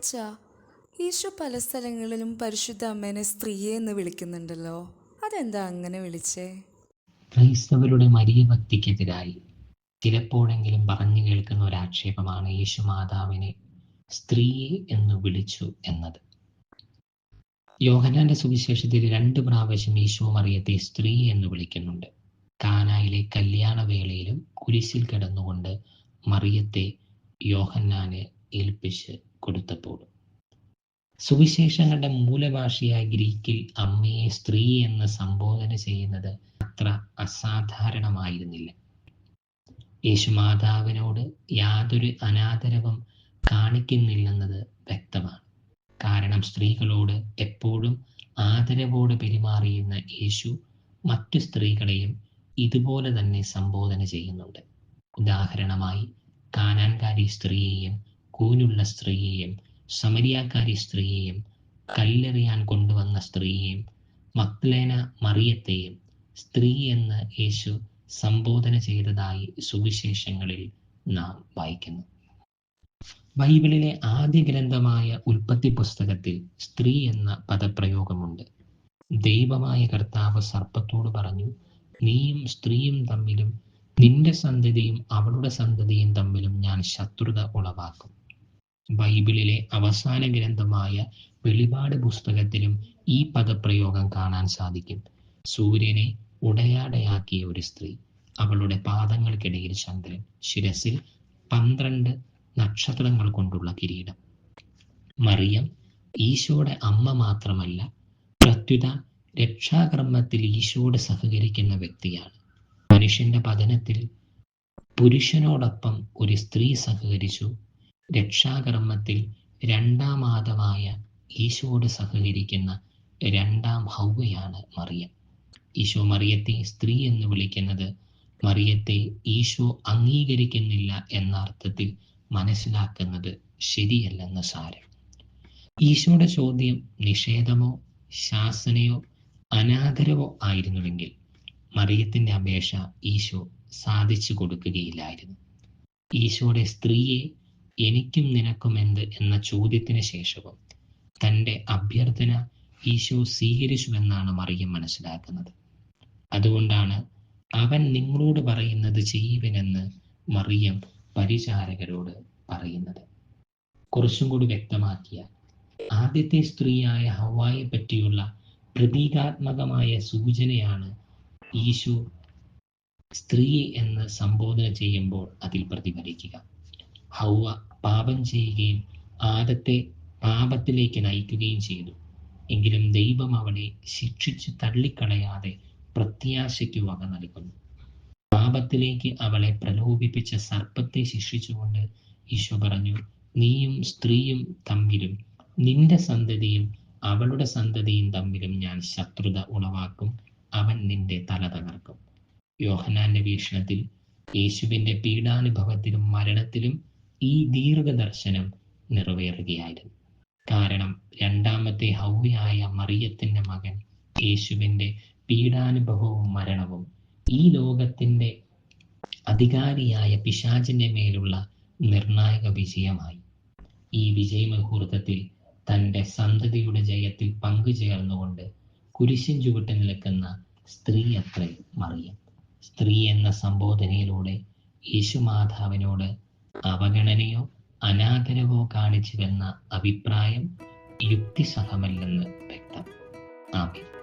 അച്ഛ ഈശോ പല സ്ഥലങ്ങളിലും പരിശുദ്ധ അമ്മേനെ സ്ത്രീയെ എന്ന് വിളിക്കുന്നുണ്ടല്ലോ. അതെന്താ അങ്ങനെ വിളിച്ചേ? ക്രൈസ്തവരുടെ മരിയ ഭക്തിക്കെതിരായി ചിലപ്പോഴെങ്കിലും പറഞ്ഞു കേൾക്കുന്ന ഒരു ആക്ഷേപമാണ് യേശു മാതാവിനെ സ്ത്രീയെ എന്ന് വിളിച്ചു എന്നത്. യോഹനാന്റെ സുവിശേഷത്തിൽ രണ്ട് പ്രാവശ്യം യേശു മറിയത്തെ സ്ത്രീ എന്ന് വിളിക്കുന്നുണ്ട്. കാനായിലെ കല്യാണവേളയിലും കുരിശിൽ കിടന്നുകൊണ്ട് മറിയത്തെ യോഹന്നാന് ഏൽപ്പിച്ച് കൊടുത്തപ്പോൾ. സുവിശേഷങ്ങളുടെ മൂലഭാഷയായ ഗ്രീക്കിൽ അമ്മയെ സ്ത്രീ എന്ന് സംബോധന ചെയ്യുന്നത് അത്ര അസാധാരണമായിരുന്നില്ല. യേശു മാതാവിനോട് യാതൊരു അനാദരവും കാണിക്കുന്നില്ലെന്നത് വ്യക്തമാണ്. കാരണം സ്ത്രീകളോട് എപ്പോഴും ആദരവോട് പെരുമാറിയുന്ന യേശു മറ്റു സ്ത്രീകളെയും ഇതുപോലെ തന്നെ സംബോധന ചെയ്യുന്നുണ്ട്. ഉദാഹരണമായി കാനാൻകാരി സ്ത്രീയെയും കൂനുള്ള സ്ത്രീയെയും സമരിയാക്കാരി സ്ത്രീയെയും കല്ലെറിയാൻ കൊണ്ടുവന്ന സ്ത്രീയെയും മക്ലേന മറിയത്തെയും സ്ത്രീ എന്ന് യേശു സംബോധന ചെയ്തതായി സുവിശേഷങ്ങളിൽ നാം വായിക്കുന്നു. ബൈബിളിലെ ആദ്യ ഗ്രന്ഥമായ ഉൽപ്പത്തി പുസ്തകത്തിൽ സ്ത്രീ എന്ന പദപ്രയോഗമുണ്ട്. ദൈവമായ കർത്താവ് സർപ്പത്തോട് പറഞ്ഞു നീയും സ്ത്രീയും തമ്മിലും നിന്റെ സന്തതിയും അവളുടെ സന്തതിയും തമ്മിലും ഞാൻ ശത്രുത ഉളവാക്കും. ബൈബിളിലെ അവസാന ഗ്രന്ഥമായ വെളിപാട് പുസ്തകത്തിലും ഈ പദപ്രയോഗം കാണാൻ സാധിക്കും. സൂര്യനെ ഉടയാടയാക്കിയ ഒരു സ്ത്രീ അവളുടെ പാദങ്ങൾക്കിടയിൽ ചന്ദ്രൻ ശിരസിൽ പന്ത്രണ്ട് നക്ഷത്രങ്ങൾ കൊണ്ടുള്ള കിരീടം. മറിയം ഈശോയുടെ അമ്മ മാത്രമല്ല പ്രത്യുത രക്ഷാകർമ്മത്തിൽ ഈശോട് സഹകരിക്കുന്ന വ്യക്തിയാണ്. മനുഷ്യന്റെ പതനത്തിൽ പുരുഷനോടൊപ്പം ഒരു സ്ത്രീ സഹകരിച്ചു രക്ഷാകർമ്മത്തിൽ രണ്ടാം ആദമായ ഈശോട് സഹകരിക്കുന്ന രണ്ടാം ഹൗവയാണ് മറിയം. ഈശോ മറിയത്തെ സ്ത്രീ എന്ന് വിളിക്കുന്നത് മറിയത്തെ ഈശോ അംഗീകരിക്കുന്നില്ല എന്ന അർത്ഥത്തിൽ മനസ്സിലാക്കുന്നത് ശരിയല്ലെന്ന് സാരം. ഈശോയുടെ ചോദ്യം നിഷേധമോ ശാസനയോ അനാദരവോ ആയിരുന്നുവെങ്കിൽ മറിയത്തിന്റെ അപേക്ഷ ഈശോ സാധിച്ചു കൊടുക്കുകയില്ലായിരുന്നു. ഈശോയുടെ സ്ത്രീയെ എനിക്കും നിനക്കും എന്ത് എന്ന ചോദ്യത്തിന് ശേഷവും തന്റെ അഭ്യർത്ഥന ഈശോ സ്വീകരിച്ചുവെന്നാണ് മറിയം മനസ്സിലാക്കുന്നത്. അതുകൊണ്ടാണ് അവൻ നിങ്ങളോട് പറയുന്നത് ചെയ്യുവനെന്ന് മറിയം പരിചാരകരോട് പറയുന്നത്. കുറച്ചും കൂടി വ്യക്തമാക്കിയ ആദ്യത്തെ സ്ത്രീയായ ഹവായെ പറ്റിയുള്ള പ്രതീകാത്മകമായ സൂചനയാണ് ഈശു സ്ത്രീ എന്ന് സംബോധന ചെയ്യുമ്പോൾ അതിൽ പ്രതിഫലിക്കുക. ഹൗവ പാപം ചെയ്യുകയും ആദത്തെ പാപത്തിലേക്ക് നയിക്കുകയും ചെയ്തു. എങ്കിലും ദൈവം അവളെ ശിക്ഷിച്ച് തള്ളിക്കളയാതെ പ്രത്യാശയ്ക്ക് വക നൽകുന്നു. പാപത്തിലേക്ക് അവളെ പ്രലോഭിപ്പിച്ച സർപ്പത്തെ ശിക്ഷിച്ചുകൊണ്ട് ഈശോ പറഞ്ഞു നീയും സ്ത്രീയും തമ്മിലും നിന്റെ സന്തതിയും അവളുടെ സന്തതിയും തമ്മിലും ഞാൻ ശത്രുത ഉളവാക്കും. അവൻ നിന്റെ തല തകർക്കും. യോഹനാന്റെ വീക്ഷണത്തിൽ യേശുവിന്റെ പീഡാനുഭവത്തിലും മരണത്തിലും ഈ ദീർഘദർശനം നിറവേറുകയായിരുന്നു. കാരണം രണ്ടാമത്തെ ഹൗവയായ മറിയത്തിന്റെ മകൻ യേശുവിന്റെ പീഡാനുഭവവും മരണവും ഈ ലോകത്തിന്റെ അധികാരിയായ പിശാചിന്റെ മേലുള്ള നിർണായക വിജയമായി. ഈ വിജയമുഹൂർത്തത്തിൽ തന്റെ സന്തതിയുടെ ജയത്തിൽ പങ്കുചേർന്നുകൊണ്ട് കുരിശിൻ ചുവട്ട് നിൽക്കുന്ന സ്ത്രീ അത്രേ മറിയം. സ്ത്രീ എന്ന സംബോധനയിലൂടെ യേശു യേശുമാതാവിനോട് അവഗണനയോ അനാദരവോ കാണിച്ചുവെന്ന അഭിപ്രായം യുക്തിസഹമല്ലെന്ന് വ്യക്തം. ആമീൻ.